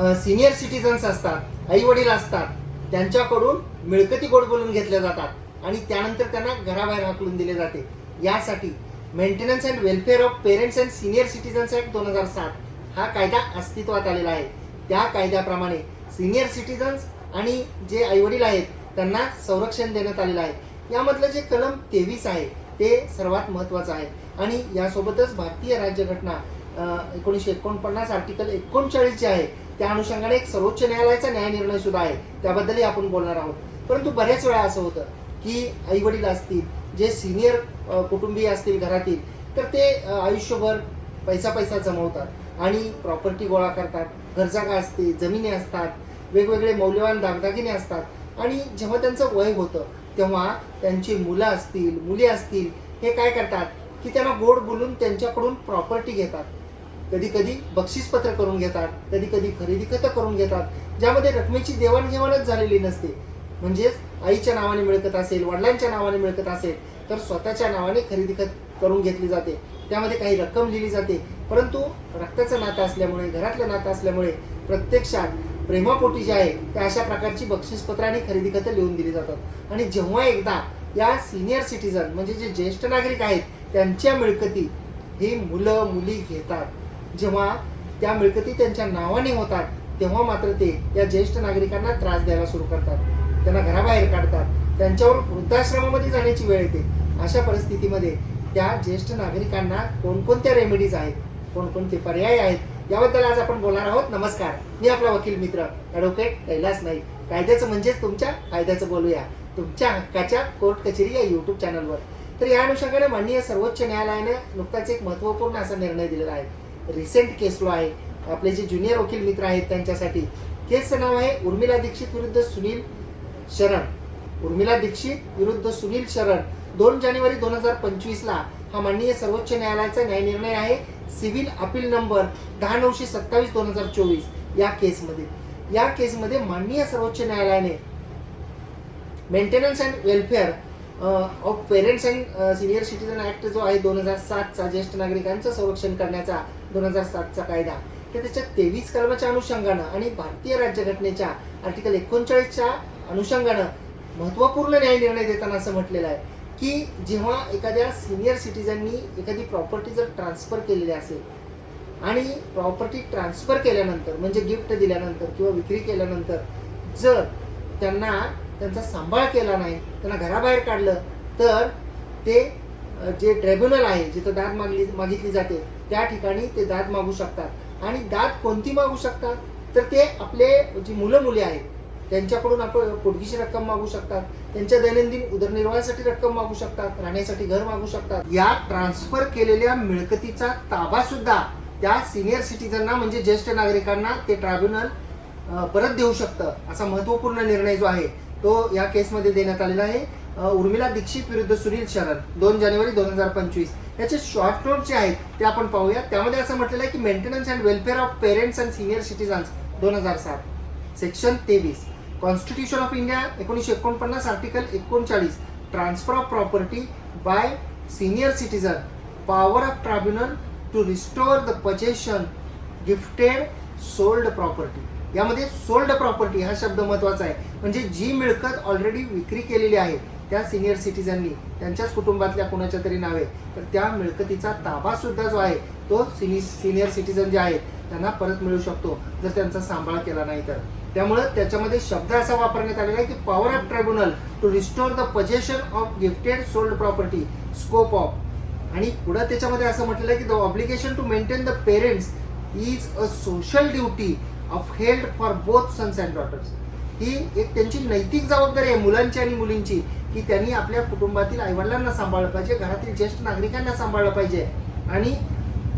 Senior citizens असतात आई वडील असतात त्यांच्याकडून मिळकती गोड बोलून घेतल्या जातात आणि त्यानंतर त्यांना घराबाहेर हाकलून दिले जाते. यासाठी maintenance and welfare of parents and senior citizens act दोन हजार सात हा कायदा अस्तित्वात आलेला आहे. त्या कायद्याप्रमाणे सिनियर सिटीजन्स आणि जे आईवडील आहेत त्यांना संरक्षण देण्यात आलेलं आहे. यामधलं जे कलम तेवीस आहे ते सर्वात महत्त्वाचं आहे. आणि यासोबतच भारतीय राज्यघटना एकोणीसशे एकोणपन्नास आर्टिकल एकोणचाळीस जे आहे त्या अनुषंगाने एक सर्वोच्च न्यायालयाचा न्याय निर्णय सुद्धा आहे. त्याबद्दलही आपण बोलणार आहोत. परंतु बऱ्याच वेळा असं होतं की आई वडील असतील जे सिनियर कुटुंबीय असतील घरातील तर ते आयुष्यभर पैसा पैसा जमवतात आणि प्रॉपर्टी गोळा करतात. घरजागा असते जमिनी असतात वेगवेगळे मौल्यवान दागदागिने असतात. आणि जेव्हा त्यांचं वय होतं तेव्हा त्यांची मुलं असतील मुली असतील हे काय करतात की त्यांना गोड बोलून त्यांच्याकडून प्रॉपर्टी घेतात. कधी कधी बक्षीसपत्र करून घेतात कधी कधी खरेदी खतं करून घेतात ज्यामध्ये रकमेची देवाणघेवाणच झालेली नसते. म्हणजेच आईच्या नावाने मिळकत असेल वडिलांच्या नावाने मिळकत असेल तर स्वतःच्या नावाने खरेदी खत करून घेतली जाते. त्यामध्ये काही रक्कम लिहिली जाते. परंतु रक्ताचं नातं असल्यामुळे घरातलं नातं असल्यामुळे प्रत्यक्षात प्रेमापोटी जे आहे त्या अशा प्रकारची बक्षीसपत्र आणि खरेदी खतं लिहून दिली जातात. आणि जेव्हा एकदा या सिनियर सिटीजन म्हणजे जे ज्येष्ठ नागरिक आहेत त्यांच्या मिळकती ही मुलं मुली घेतात. जेव्हा त्या मिळकती त्यांच्या नावाने होतात तेव्हा मात्र ते या ज्येष्ठ नागरिकांना त्रास द्यायला सुरू करतात. त्यांना घराबाहेर काढतात. त्यांच्यावर वृद्धाश्रमामध्ये जाण्याची वेळ येते. अशा परिस्थितीमध्ये त्या ज्येष्ठ नागरिकांना कोणकोणत्या रेमेडीज आहेत? कोणकोणते पर्याय आहेत? याबद्दल आज आपण बोलणार आहोत. नमस्कार. मी आपला वकील मित्र ॲडव्होकेट कैलास नाईक. कायद्याचं म्हणजेच तुमच्या कायद्याचं बोलूया. तुमच्या हक्काच्या कोर्ट कचेरी या यूट्यूब चॅनलवर तर या अनुषंगाने माननीय सर्वोच्च न्यायालयाने नुकताच एक महत्त्वपूर्ण असा निर्णय दिलेला आहे. रिसेंट केस लॉ आहे आपले जे ज्युनियर वकील मित्र आहेत त्यांच्यासाठी केसचं नाव आहे उर्मिला दीक्षित विरुद्ध सुनील शरण. उर्मिला दीक्षित विरुद्ध सुनील शरण. दोन जानेवारी दोन हजार पंचवीसला हा माननीय सर्वोच्च न्यायालयाचा न्याय निर्णय आहे. सिव्हिल अपील नंबर दहा नऊशे सत्तावीस दोन हजार चोवीस या केसमध्ये. या केसमध्ये माननीय सर्वोच्च न्यायालयाने maintenance and welfare of parents and senior citizen act जो आहे दोन हजार सातचा ज्येष्ठ नागरिकांचं संरक्षण करण्याचा दोन हजार सातचा कायदा. तर त्याच्या तेवीस कलमाच्या अनुषंगानं आणि भारतीय राज्यघटनेच्या आर्टिकल एकोणचाळीसच्या अनुषंगानं महत्त्वपूर्ण न्याय निर्णय देताना असं म्हटलेलं आहे की जेव्हा एखाद्या सिनियर सिटीजननी एखादी प्रॉपर्टी जर ट्रान्सफर केलेली असेल आणि प्रॉपर्टी ट्रान्सफर केल्यानंतर म्हणजे गिफ्ट दिल्यानंतर किंवा विक्री केल्यानंतर जर त्यांना त्यांचा सांभाळ केला नाही त्यांना घराबाहेर काढलं तर ते जे ट्रायब्युनल आहे जिथं दाद मागली मागितली जाते त्या ठिकाणी ते दाद मागू शकतात. आणि दाद कोणती मागू शकतात? तर ते आपले जी मुलं मुली आहेत त्यांच्याकडून आपण पोटगीची रक्कम मागू शकतात त्यांच्या दैनंदिन उदरनिर्वाहासाठी रक्कम मागू शकतात राहण्यासाठी घर मागू शकतात. या ट्रान्सफर केलेल्या मिळकतीचा ताबा सुद्धा त्या सिनियर सिटीजनना म्हणजे ज्येष्ठ नागरिकांना ते ट्रायब्युनल परत देऊ शकतं असा महत्त्वपूर्ण निर्णय जो आहे तो या केसमध्ये देण्यात आलेला आहे. उर्मिला दीक्षित विरुद्ध सुनील शरण दोन जानेवारी दोन हजार पंचवीस. याचे शॉर्ट नोट जे आहेत ते आपण पाहूया त्यामध्ये असं म्हटलेलं आहे की maintenance and welfare of parents and senior citizens दोन हजार सात. सेक्शन तेवीस. कॉन्स्टिट्यूशन ऑफ इंडिया एकोणीसशे एकोणपन्नास आर्टिकल एकोणचाळीस. Transfer of property by senior citizen power of tribunal to restore the possession gifted sold property यामध्ये सोल्ड प्रॉपर्टी हा शब्द महत्त्वाचा आहे. म्हणजे जी मिळकत ऑलरेडी विक्री केलेली आहे त्या सिनियर सिटीजननी त्यांच्याच कुटुंबातल्या कुणाच्या तरी नावे तर त्या मिळकतीचा ताबा सुद्धा जो आहे तो सिनि सिनियर सिटीजन जे आहेत त्यांना परत मिळू शकतो जर त्यांचा सांभाळ केला नाही तर. त्यामुळं त्याच्यामध्ये शब्द असा वापरण्यात आलेला आहे की power of tribunal to restore the possession of gifted sold property scope of आणि पुढं त्याच्यामध्ये असं म्हटलेलं आहे की the obligation to maintain the parents is a social duty of held for both sons and daughters ही एक त्यांची नैतिक जबाबदारी आहे मुलांची आणि मुलींची की त्यांनी आपल्या कुटुंबातील आईवडिलांना सांभाळलं पाहिजे घरातील ज्येष्ठ नागरिकांना सांभाळलं पाहिजे. आणि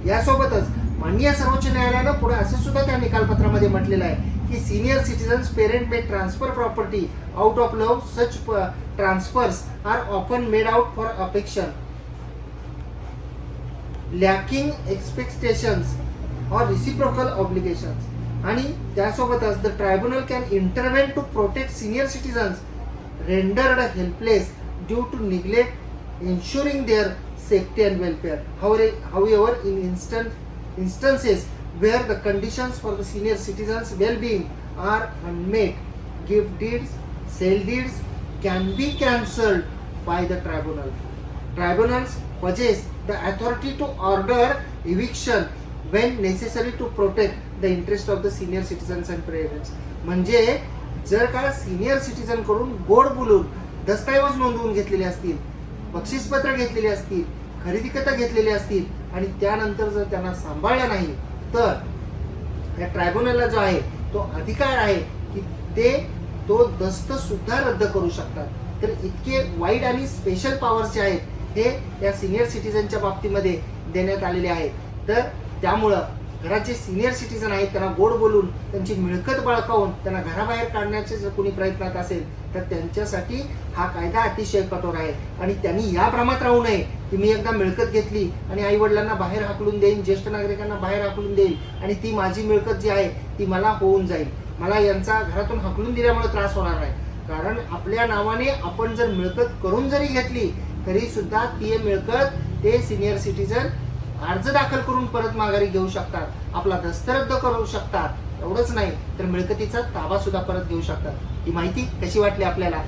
यासोबतच माननीय सर्वोच्च न्यायालयानं पुढे असं सुद्धा त्या निकालपत्रामध्ये म्हटलेलं आहे की senior citizens parent may transfer property out of love such transfers are often made out for affection lacking expectations or reciprocal obligations आणि त्यासोबतच the tribunal can intervene to protect senior citizens rendered helpless due to neglect ensuring their safety and welfare. However, however in instant instances where the conditions for the senior citizens' well-being are unmet, gift deeds, sale deeds can be cancelled by the tribunal. Tribunals possess the authority to order eviction when necessary to protect the interest of the senior citizens and parents म्हणजे जर का senior सिटीजनकडून गोड बोलून दस्तऐवज नोंदवून घेतलेले असतील बक्षीसपत्र घेतलेले असतील खरेदी कथा घेतलेले असतील आणि त्यानंतर जर त्यांना सांभाळलं नाही तर या ट्रायब्युनलला जो आहे तो अधिकार आहे की ते तो दस्त सुद्धा रद्द करू शकतात. तर इतके वाईट आणि स्पेशल पॉवर्स जे आहेत हे या सिनियर सिटीजनच्या बाबतीमध्ये देण्यात आलेले आहेत. तर त्यामुळं घराचे सिनियर सिटीजन आहेत त्यांना गोड बोलून त्यांची मिळकत बळकावून त्यांना घराबाहेर काढण्याचे जर कोणी प्रयत्नात असेल तर त्यांच्यासाठी हा कायदा अतिशय कठोर आहे. आणि त्यांनी या भ्रमात राहू नये की मी एकदा मिळकत घेतली आणि आई वडिलांना बाहेर हाकलून देईन ज्येष्ठ नागरिकांना बाहेर हाकलून देईल आणि ती माझी मिळकत जी आहे ती मला होऊन जाईल. मला यांचा घरातून हाकलून दिल्यामुळे त्रास होणार नाही. कारण आपल्या नावाने आपण जर मिळकत करून जरी घेतली तरी सुद्धा ती मिळकत ते सिनियर सिटीजन अर्ज दाखल करून परत माघारी घेऊ शकतात आपला दस्त रद्द करू शकतात. एवढंच नाही तर मिळकतीचा ताबा सुद्धा परत घेऊ शकतात. ही माहिती कशी वाटली आपल्याला?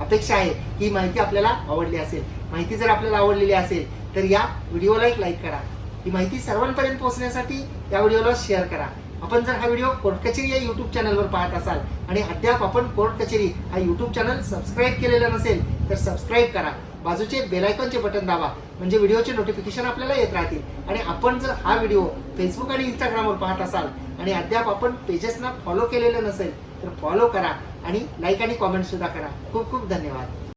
अपेक्षा आहे की ही माहिती आपल्याला आवडली असेल. माहिती जर आपल्याला आवडलेली असेल तर या व्हिडिओला एक लाईक करा. ही माहिती सर्वांपर्यंत पोहोचण्यासाठी या व्हिडिओला शेअर करा. आपण जर हा व्हिडिओ कोर्ट कचेरी या युट्यूब चॅनलवर पाहत असाल आणि अद्याप आपण कोर्ट कचेरी हा युट्यूब चॅनल सबस्क्राईब केलेला नसेल तर सबस्क्राईब करा. बाजूचे बेलायकॉनचे बटन दाबा. म्हणजे व्हिडिओचे नोटिफिकेशन आपल्याला येत राहतील. आणि आपण जर हा व्हिडिओ फेसबुक आणि इंस्टाग्रामवर पाहत असाल आणि अद्याप आपण पेजेसना फॉलो केलेलं नसेल तर फॉलो करा आणि लाईक आणि कॉमेंटसुद्धा करा. खूप खूप धन्यवाद.